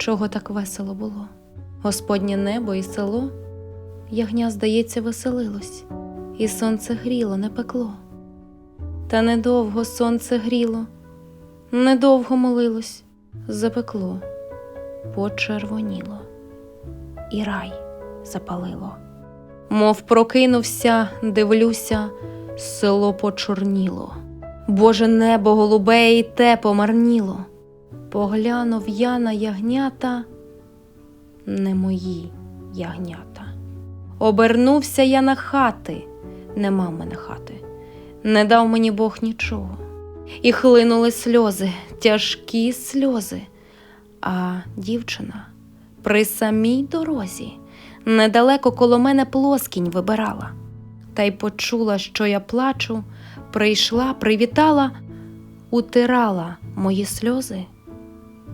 чого так весело було. Господнє небо і село, ягня, здається, веселилось, і сонце гріло, не пекло. Та недовго сонце гріло, недовго молилось, запекло, почервоніло, і рай запалило. Мов прокинувся, дивлюся, село почорніло. Боже небо голубе і те помарніло. Поглянув я на ягнята, не мої ягнята. Обернувся я на хати, нема мене хати, не дав мені Бог нічого. І хлинули сльози, тяжкі сльози. А дівчина при самій дорозі недалеко коло мене плоскінь вибирала. Та й почула, що я плачу, прийшла, привітала, утирала мої сльози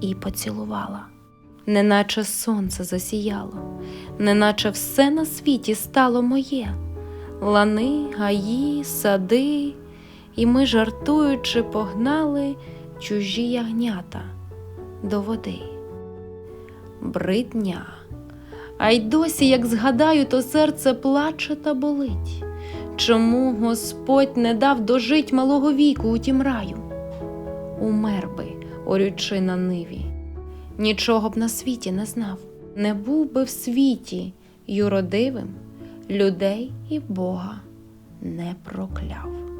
і поцілувала. Неначе сонце засіяло, неначе все на світі стало моє. Лани, гаї, сади, і ми, жартуючи, погнали чужі ягнята до води. Бридня. А й досі, як згадаю, то серце плаче та болить. Чому Господь не дав дожить малого віку у тім раю? Умер би, орючи на ниві. Нічого б на світі не знав, не був би в світі юродивим, людей і Бога не прокляв.